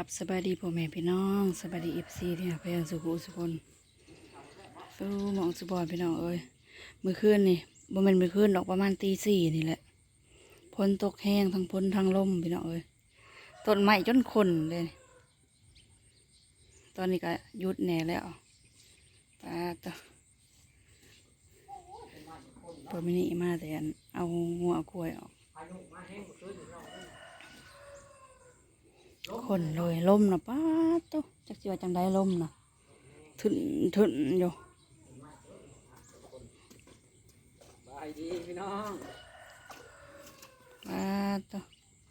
กับสบายดีพ่อแม่พี่น้องสบายดีเอฟซีที่พยังสุขุสุคนสู้มองสุบอลพี่น้องเอ้ยมือคืนนี่บ่แม่นมือคืนดอกประมาณตีสี่นี่แหละพ้นตกแห้งทั้งพ้นทั้งลมพี่น้องเอ้ยต้นไม้จนคนเลยตอนนี้ก็ยุดแน่แล้วปาตะเปิดมินิมาแต่เอาหัวกล้วยออก คนเลยล่มนะป้าดโตจักสิว่าจังได้ล่มนะถึนถึนอยู่บายดีพี่น้องป้าดโต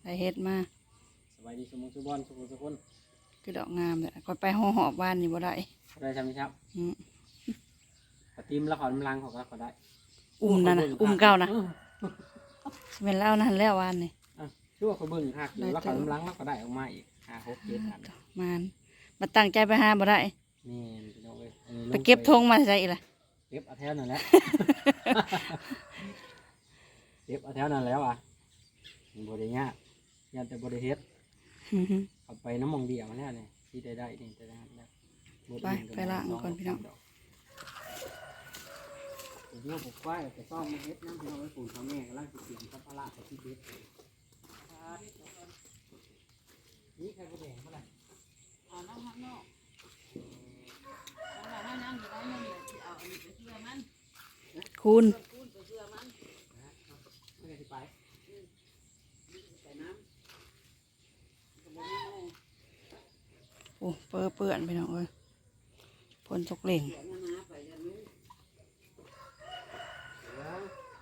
ได้เฮ็ดมาสบายดีสมองสุบอลสุขุมสุคนคือดอกงามเลยก็ไปห่อหอบบ้านนี่บ่ได้ได้ใช่ไหมครับอืมปฏิมละครมลังของละครได้ อุ้มนั่นนะอุ้มเก้านะเป็นแล้วนั่นแล้ววานนี่ ชื่อว่าเขาเบิ่งหักอยู่ละครมลังละก็ได้ออกมาอีกห้าหกเจ็ดอันมันมาตั้งใจไปหาบ่ได้นี่พี่น้องเอ้ยอันนี้ลงไปเก็บธงมาใส่อีกล่ะเก็บเอาแถวนั่นแหละ เก็บเอาแถวนั่นแล้วอะบริญญากยันแต่บริเฮ็ดเอาไปน้ำมองเดียวมาแล้วเนี่ยที่ได้ได้นี่จะได้แล้วไปไปล้างก่อนพี่น้อง ผมเนี่ยผมควายไปซ่อมมาเฮ็ดน้ำพี่น้องไว้ปลูกทำแม่กำลังสิเตรียมสัมภาระไปที่เฮ็ด นี่ใครก็แดงเมื่อไหร่คุณไม่ได้สิไปโอ้เปื้อเปื้อนไปน้องเอ้ยฝนตกเหล่ง เดี๋ยว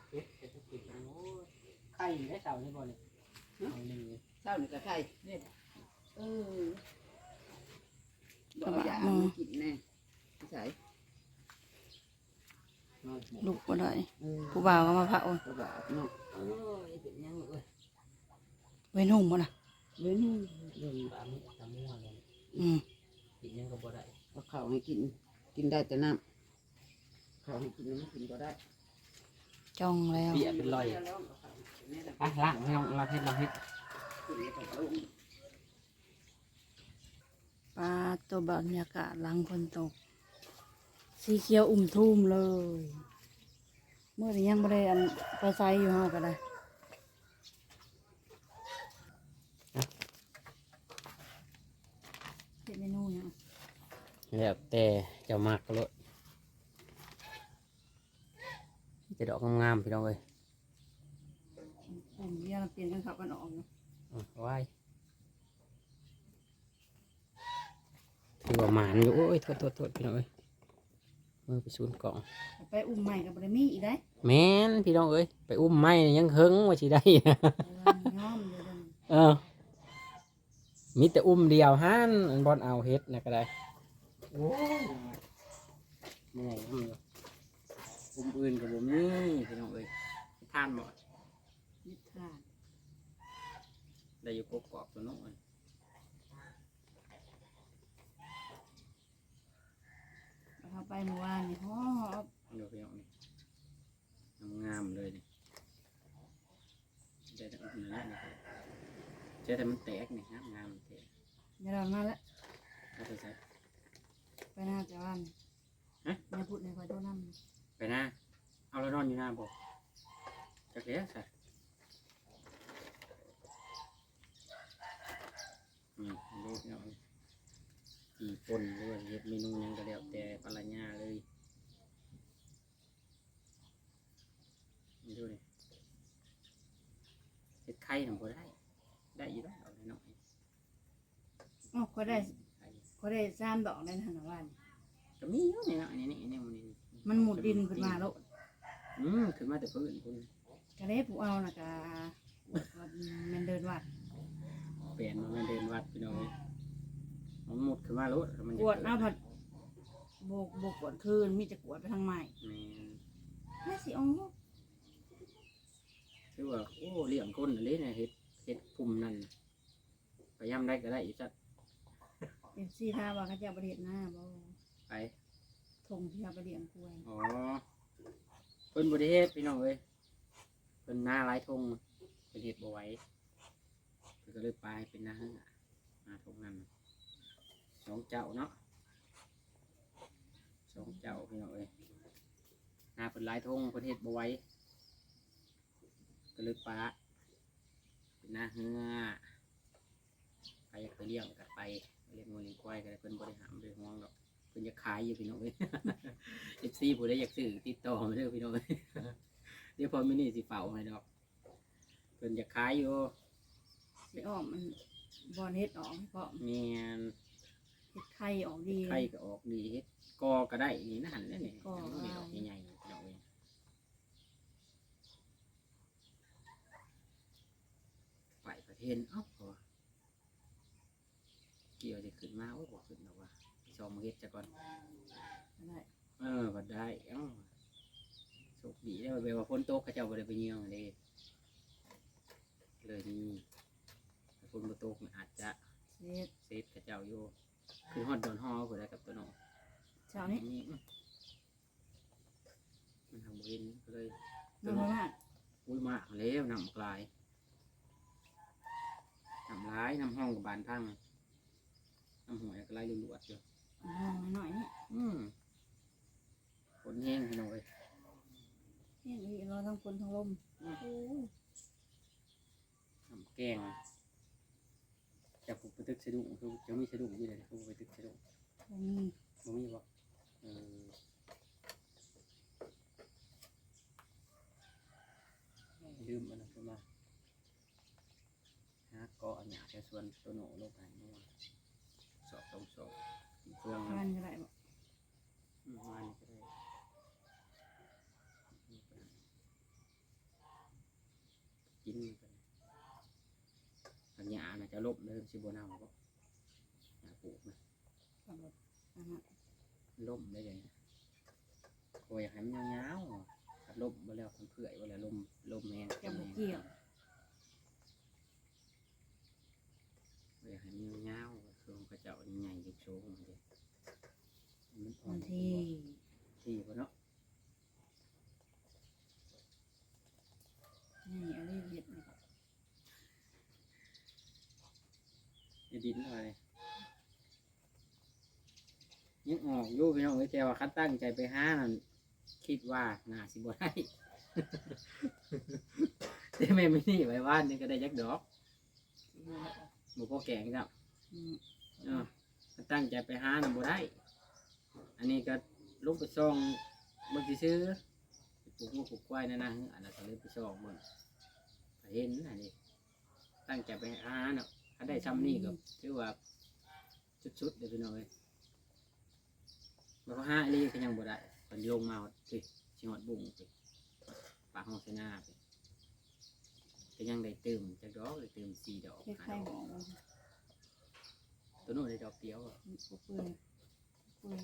เฮ็ดเศรษฐกิจโอ้ยไข่ได้เสานี่บ่เนี่ยเอาหนึ่งเลย เศร้าหนึ่งกับไข่เนี่ยเออดอกยาอืมมากินแน่ใส่นอนหมดลูกบ่ได้เออผู้บ่าวก็มาพระโอ้ยกระบาดเนาะเออเป็นยังเอ้ยไว้นุ่มบ่น่ะ เว้นเรื่องตามตามมั่วเลยอืมกินยังก็บ่ได้เอาข้าวให้กิน กินได้แต่น้ำข้าวให้กินไม่กินก็ได้จ้องแล้วเปียเป็นรอย อะล้างให้น้องล้างเฮ็ดล้างเฮ็ดกินแล้วก็ลงปลาตัวบรรยากาศหลังฝนตก สีเขียวอุ่มทุ่มเลย เมื่อนี้ยังไม่ได้อันไปไซอยู่ห้าก็ได้เป็นเมนูยังแล้วแต่เจะมากก็ลดจะดอกงามๆพี่น้องเอ้ย ผมเรียกเปลี่ยนกันขับกันออกนะอะไว้ถือว่าหมานอยู่โอ้ยโทษโทษโทษพี่น้องเอ้ยมือไปศูนย์กล่อง ไปอุ้มใหม่กับบริมีอีกได้แม่นพี่น้องเอ้ยไปอุ้มไม้ยังเฮิงว่าสิได้ ย้อมเลยเดินเออ มีแต่อุ้มเดียวฮันอันบอลเอาเฮ็ดนะก็ได้โอ้ยเหนื่อยทำอยู่อุ้มอื่นกับผมนี่พี่น้องเอ้ยทานหมด นิทานได้อยู่กกอกตัวน้อยแล้วเขาไปเมื่อวานนี่ฮอบเดี๋ยวพี่น้องนี่งามๆเลยนี่ได้แต่อุ้มนั่นแหละนี่เจอแต่มันแตกนี่งามงามๆแตกอย่าดอนมาแล้วถ้าไปใส่ไปหน้าจะวันฮะอย่าพูดในคอยโดนน้ไปหน้าเอาแล้วนอนอยู่หน้าบอกจักเลี้ยใส่อื มลูกเนาะกี่ปนหรือว่าเฮ็ดเมนูหยังก็แล้วแต่ปลาญาเลยนี่ดูดิเฮ็ดไข่ทำบ่ได้ ได้อยู่แล้วเอาหน่อยำอ๋อคอยได้ๆไข่คอยได้สามดอกในหันวันก็มีอยู่นี่เนาะนี่นี่นี่มันนี่มันหมุดดินขึ้นมาแล้วอืมขึ้นมาแต่พื้นคุณกระเล็บผูเอานะกะมันเดินวัด เปลี่ยนมาเดินวัดพี่น้องเอ้ยมันหมดขึ้นมาแล้วมันกวดเอาผัดโบกโบกกวดคืนมีจะกวดไปทางใหม่แม่นแม่สิอ๋อคือว่าโอ้เลี้ยงคนอันนี้เนี่ยเฮ็ดเฮ็ดกลุ่มนั่นพยายามได้ก็ได้อีกสักเป็นสี่ท่าว่าเขาจะเอาประเด็นหน้าบ่ไปทงที่เอาประเด็นกล้วยอ๋อเพิ่นบ่ได้เฮ็ดพี่น้องเอ้ยเพิ่นหน้าหลายทงเพิ่นเฮ็ดบ่ไหวเพิ่น ก็เลยไปเป็นหน้าหน้าทงนั่นสองเจ้าเนาะสองเจ้าพี่น้องเอ้ยหน้าเป็นลายทงประเทศบวยก็เลยปะเป็นหน้าเฮือใครอยากไปเลี้ยงก็ไปเลี้ยงงูเลี้ยงควายก็ได้เพิ่นบริหารบริห่วงดอกเพิ่นจะขายอยู่พี่น้องเอ้ยเอฟซีผู้ใดอยากซื้อติดต่อมาเด้อพี่น้องเอ้ยเดี๋ยวพอมินี่สิเป่าให้ดอกเพิ่นจะขายอยู่ สิออกมันบอลเฮ็ดออกให้เพราะเมียนเฮ็ดไข่ออกดี ไข่ก็ออกดีเฮ็ดกอก็ได้นี่นะหันนั่นนี่กอ มันไม่ดอกใหญ่ๆดอกเองไปประเทศเอ้าพอเกี่ยวจะขึ้นมาโอ้บ่ขึ้นหรอกว่าชมเฮ็ดจะก่อนได้เออก็ได้เอ้าโชคดีได้อเวลาฝนตกเขาเจ้าบ่ได้ไปเยี่ยงเลยเลยนี่ถ้า ฝนบ่ตกมันอาจจะเฮ็ดเซฟเขาเจ้าอยู่คือฮอดดอนฮอผู้ใดกับตัวน้องเช้านี้นี่มันทำเวนก็เลยน้ำมากอุ้ยมากแล้วนำกลายนำร้ายนำห้องกับบานพังนำหวยก็ไล่ลุลวดอยู่ห้องหน่อยนี่อืมฝนแห้งพี่น้องเลยเฮ็ดอีกเราทั้งฝนทั้งลมโอ้ยน้ำแกง จากผูกไปตึกสะดุ้งคือจะมีสะดุ้งอยู่เลยผูกไปตึกสะดุ้งบ่มีมันมีบ่เออลืมมันนะขึ้นมาหาเกาะอันหยาแค่ส่วนตัวโหนลงไปเมื่อวานสอบต้องสอบอีกเครื่องทามันนก็ได้บ่อืมมันก็ได้กินมันก็ได้อันหยาน่ะ จะลบเลยสิบเนาบ่หยาปลูกนะสำหรับอันนั้นล่มได้เลยโอ้ยอยากให้มันยาวๆถ้าล่มมาแล้วมันเปื่อยมาแล้วล่มล่มแมงแกบ่เกี่ยวโอ้ยอยากให้มันยาวๆคือของกระเจ้านี่ใหญ่ยุบโชว์มันเลยมันอ่อมันนที่ที่พอเนาะ นี่อันนี้เฮ็ดนี่ ไอ้ ดินอะไรยังออกอยู่พี่น้องเอ้ยแต่ว่าคัดตั้งใจไปหานั่นคิดว่าน่าสิบ่ได้ แต่แม่ไม่นี่ไว้ว่านนี่ก็ได้ยักดอกหมูพอแกงครับอืมเออคัดตั้งใจไปหาน่ะบ่ได้ อันนี้ก็ลงไปซองเบิ่งซื้อปลูกงูปลูกควายนั่นนะอันนั้นก็เลยไปซองเบิ่งเห็นอันนี้ตั้งใจไปหาเนาะ ถ้าได้ซ้ำนี่ก็ถือว่าสุดๆเดี๋ยวพี่น้องเอ้ยแล้วก็ห้าอีหลีก็ยังบ่ได้คนลงมาสิชิงหอดบุ้งสิปากห้องเสนาสิก็ยังได้เติมจากดอกได้เติมสี่ดอกเฮ็ดห้าไข่ดบ่อกออกตัวโน้นได้ดอกเดียวอะมันบ่เปื่อยเปื่อย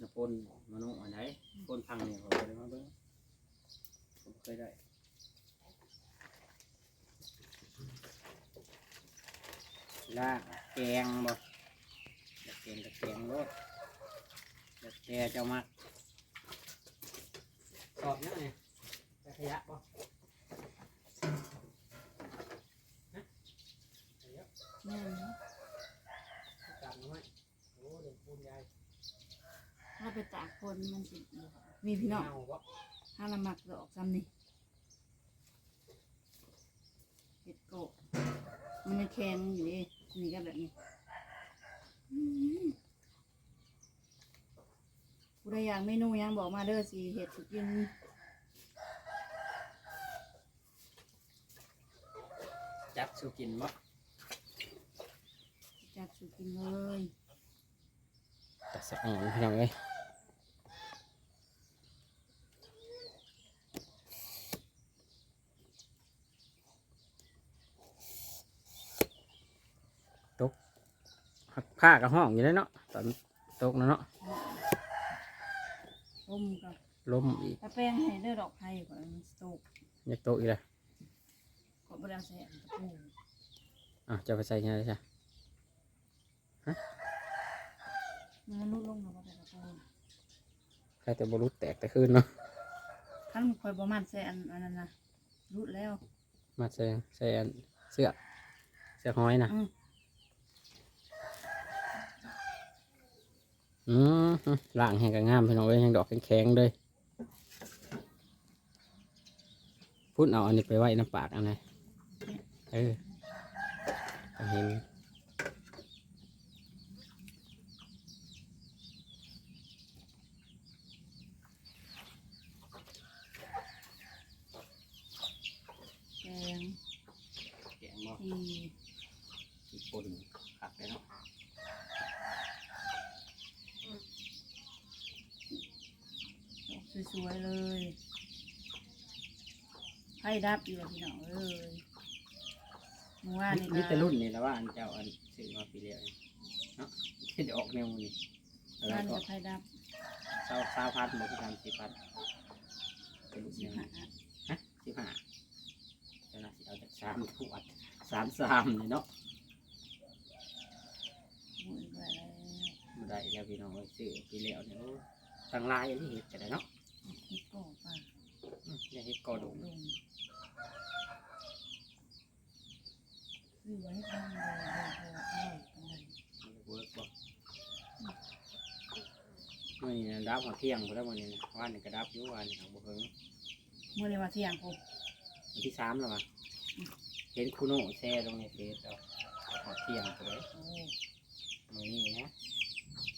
นพนมโนอันไหนพนพังเนี่ยเขาบ่ได้มาเบิ่งผมเคยได้ ลากแกงบ่อยากแกงกับแกงรสอยากแกเจ้ามักสอบยังไงจะขยะบ่ฮะขยะแม่นเนาะจับหน่อยโอ้เด็กปูนใหญ่ถ้าไปตากคนมันสิบ่มีพี่น้องเาบ่ถ้าละมักดอกซ้ำนี่เห็ดโกะมันยังแข็งอยู่ดิ นี่ก็แบบนี้อื้อหือผู้ใดอยากเมนูหยังบอกมาเด้อสิเห็ดสุกินจับสู่กินบ่จัดสุกินเลยจับสักอย่างพี่น้องเอ้ยตกหัก ผ้ากับห้องอยู่แล้วเนาะตอนตกนะเนาะต้มกับลมอีกตะแป้งให้เด้อดอกไผ่ก่อนมันสโตกอยากตกอีกเลยก็บ่ได้เอาใส่อันตะปูอะจะไปใส่ยังไงใช่มันลุดลงแล้วก็ใส่ตะปูใครแต่บรุษแตกแต่คืนเนาะคันคอยบ่มันใส่อันอันนั้นนะรุดแล้วมาใส่ใส่อันเสื้อกเสื้อกห้อยนะอืม อืมล่างแห้งก็งามพี่น้องเอ้ยยังดอกแข็งๆเลยพุ่นเอาอันนี้ไปไว้น้ำปากอันไหนเออเห็น แกง แกงบ่ ที่ ญี่ปุ่นขักเลยเนาะ ดอกส วยๆเลยไผ่ดับอยู่แล้วพี่น้องเอ้ยเมื่อวานนี่นี่แต่ก็รุ่นนี่แล้วว่าอันเจ้าอันซื้อมาปีเดียวนี่เนาะที่จะออกแนวนี่อะไรบ้านก็กับไผ่ดับเศร้าเศร้าพันหมดที่ทำสิบพันเป็นลูกสิยับงห้าฮะสิบห้าเจ้าหน้าที่เอาจากสามขวดสามสามนี่เนาะบุญไปแล้ว มาได้แล้วพี่น้องเอ้ยซื้อปีเดียวเนี่ยโอ้ตั้งลายอันนี้เห็ดกันได้เนาะ คิดก่อป่ะอืมอย่าเห็ดกอดงลงซื้อไว้ทำเลยเลยพออร่อยกันเลยเวิร์กบ่เมื่อนี้นะดับหัวเที่ยงไปแล้ววันนี้นะวันนี้ก็ดับอยู่วันนี้ของบุเพิงเมื่อในวันเที่ยงผมวันที่สามแล้ววะเห็นคุโน่แช่ลงในเฟซแล้วหัวเที่ยงไปเลยโอ้มือนี้นะ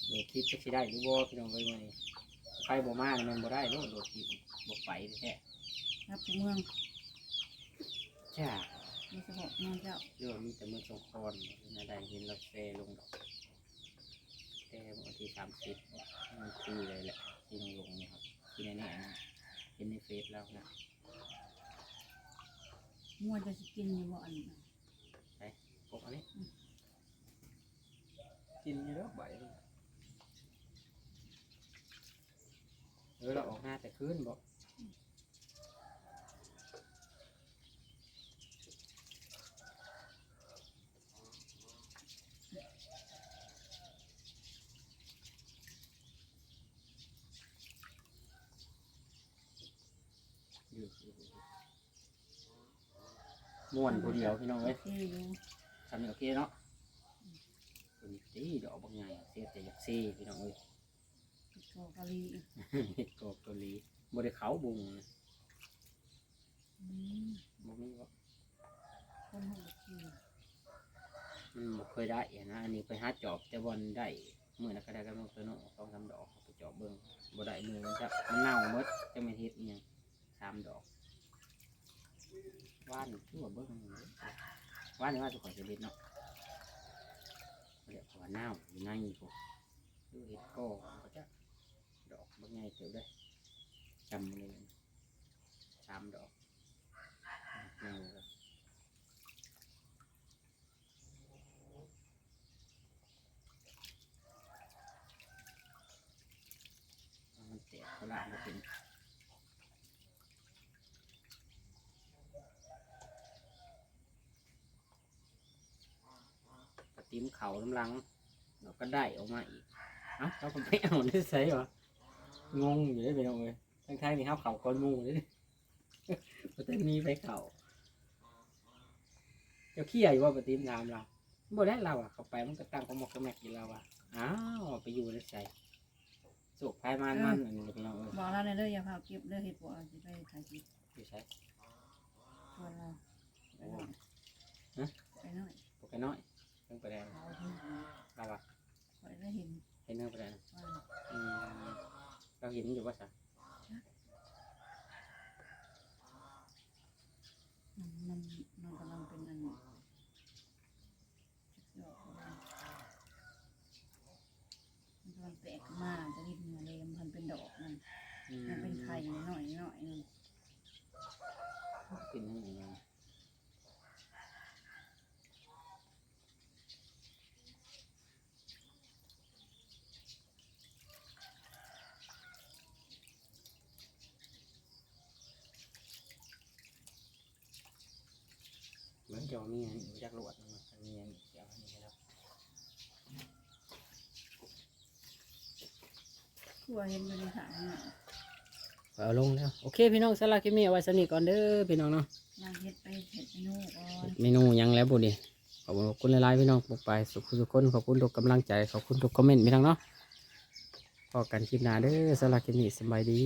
โดดคลิปจะสิได้หรือบ่าพี่น้องเอ้ยมือนี้ ไฟบ่มานี่มันบ่ได้โลดโดดคลิปบ่ไปแท้รับทุกเมืองจ้ามีเฉพาะเมืองเจ้าเรื่องมีแต่เมืองสงขลาน่าได้เห็นรถแฟลงดอกแต่วันที่สามสิบมันคือเลยแหละที่ลงลงเนี่ยครับที่แน่ๆนะเห็นในเฟซแล้วนะมั่วจะสิกินอยู่บ่อันนี้ พวกอันนี้กินเยอะใบเลย เออเราออกหน้าแต่คืนบอกม่วนผู้เดียวพี่น้องเอ้ยเคอยู่ทำนี่โอเคเนาะเป็นตีดอกบางไงเสียแต่อยากซีพี่น้องเอ้ย ติดก่อกะหรี่เห็ดกรอบเกาหลีบริเขาบุงนะอืมบ่มีว่าคนหัวขี้มันบ่เคยได้อะนะอันนี้ไปหาจอบแต่บอลได้มือนะก็ได้กันตัวโน้สองสามดอกเอาไปจอบเบิ่งบ่ได้มือมันจะมันเน่าหมดจะไม่เฮ็ดอิหยังสามดอกว่านทั่วเบิ่งเลยว่านนี่ว่าจะขอจะเด็ดเนาะเรียกว่าเน่าอยู่ในพวกดูเห็ดก็ก็จะดอก บางไงเถอะได้จำเลยนะสามดอกเน่าเลยมันแตกเขาลากมาเป็นติ้มเขาน้ำลังเราก็ได้ออกมาอีก เอ้าเราก็ไม่เอาได้ใช่หรอ งงอยู่ได้ไปน้องเลยทั้งทางๆนี่ครับเขาก้อนหมูเลยมันจะมีไปเขาเจ้าขี้ใหญ่ว่าปฏิมนามเราบ่ได้เราอะ เขาไปมันก็ตั้งเขาหมกกระแมกกินเราอะอ้าวไปอยู่ได้ใส่สุกภายมันมันอันนี้พี่น้องเอ้ยบอกเราเลยเด้ออย่าพาเก็บเด้อเห็ดบ่เอาสิไปถ่ายคลิปอยู่ใช้ชวนเราไปหน่อยฮะไปหน่อยปกน้อยเพิ่งไปแดงเอาที่เราอะคอยได้เห็นเห็นเนื้อไปแดงว่าอืม เราเห็นอยู่ว่าสักมันมันมันกำลังเป็นอันจักสิออกบ่ได้มันกำลังแตกมาจะรีบเนื้อเลยมันเป็นดอกมัน อืม มันเป็นไข่หน่อยหน่อยนึง เป็นอย่างนี้เห มือนจะมีอันนี้จากรวดมันมีอันนี้เดี๋ยวอันนี้ครับทั่วเห็นอยู่ในถังน่ะเอาลงแล้ว โอเคพี่น้องสลากิมีเอาไว้สนิทก่อนเด้อพี่น้องเนาะนางเฮ็ดไปเฮ็ดเมนูก่อนเมนูหยังแล้วบุดีขอบคุณหลายๆพี่น้องปกไปสุขสุขคนขอบคุณทุกกำลังใจขอบคุณทุกคอมเมนต์พี่น้องเนาะพอกันคลิปหน้าเด้อสำหรับคลิปนี้สบายดี